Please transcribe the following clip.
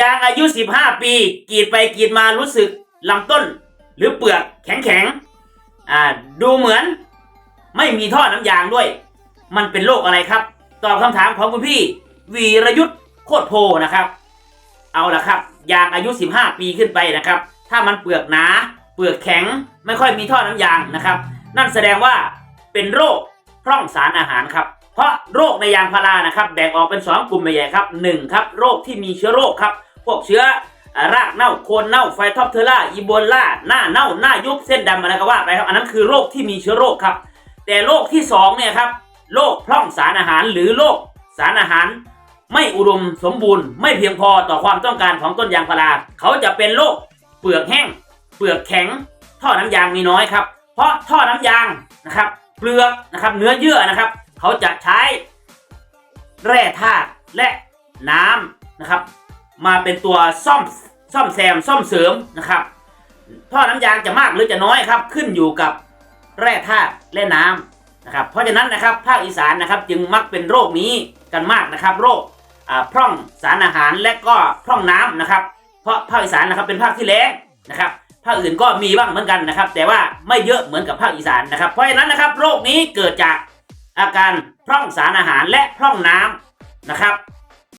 ยางอายุ 15 ปีกรีดไปกรีดมารู้สึกลำต้น หรือเปลือกแข็งแข็งอ่าดูเหมือน ไม่มีท่อน้ำยางด้วย มันเป็นโรคอะไรครับ ตอบคำถามของคุณพี่ วีรยุทธ์โคตรโพนะครับ เอาละครับ ยางอายุ 15 ปีขึ้นไปนะครับ ถ้ามันเปลือกหนาเปลือกแข็งไม่ค่อยมีท่อน้ำยางนะครับ นั่นแสดงว่าเป็นโรคพร่องสารอาหารครับ เพราะโรคในยางพารานะครับแบ่งออกเป็น 2 กลุ่มใหญ่ครับหนึ่งครับโรคที่มีเชื้อโรคครับ พวกเชื้อรากเน่าโคนเน่าไฟท็อปเทอร่าอีโบลาหน้าเน่าหน้ายุบเส้นดำอะไรก็ว่าไปครับอันนั้นคือโรคที่มีเชื้อโรคครับ แต่โรคที่สองเนี่ยครับโรคพร่องสารอาหารหรือโรคสารอาหาร ไม่อุดมสมบูรณ์ ไม่เพียงพอต่อความต้องการของต้นยางพารา เขาจะเป็นโรคเปลือกแห้ง เปลือกแข็ง ท่อน้ำยางมีน้อยครับ เพราะท่อน้ำยางนะครับเปลือกนะครับเนื้อเยื่อนะครับ เขาจะใช้แร่ธาตุและน้ำนะครับ มาเป็นตัวซ่อมซ่อมแซมซ่อมเสริมนะครับท่อน้ำยางจะมากหรือจะน้อยครับ ขึ้นอยู่กับแร่ธาตุและน้ำนะครับ เพราะฉะนั้นนะครับภาคอีสานนะครับจึงมักเป็นโรคนี้กันมากนะครับ โรคอ่าพร่องสารอาหารและก็พร่องน้ำนะครับ เพราะภาคอีสานนะครับเป็นภาคที่แล้งนะครับภาคอื่นก็มีบ้างเหมือนกันนะครับ แต่ว่าไม่เยอะเหมือนกับภาคอีสานนะครับ เพราะฉะนั้นนะครับ โรคนี้เกิดจาก อาการพร่องสารอาหารและพร่องน้ำนะครับ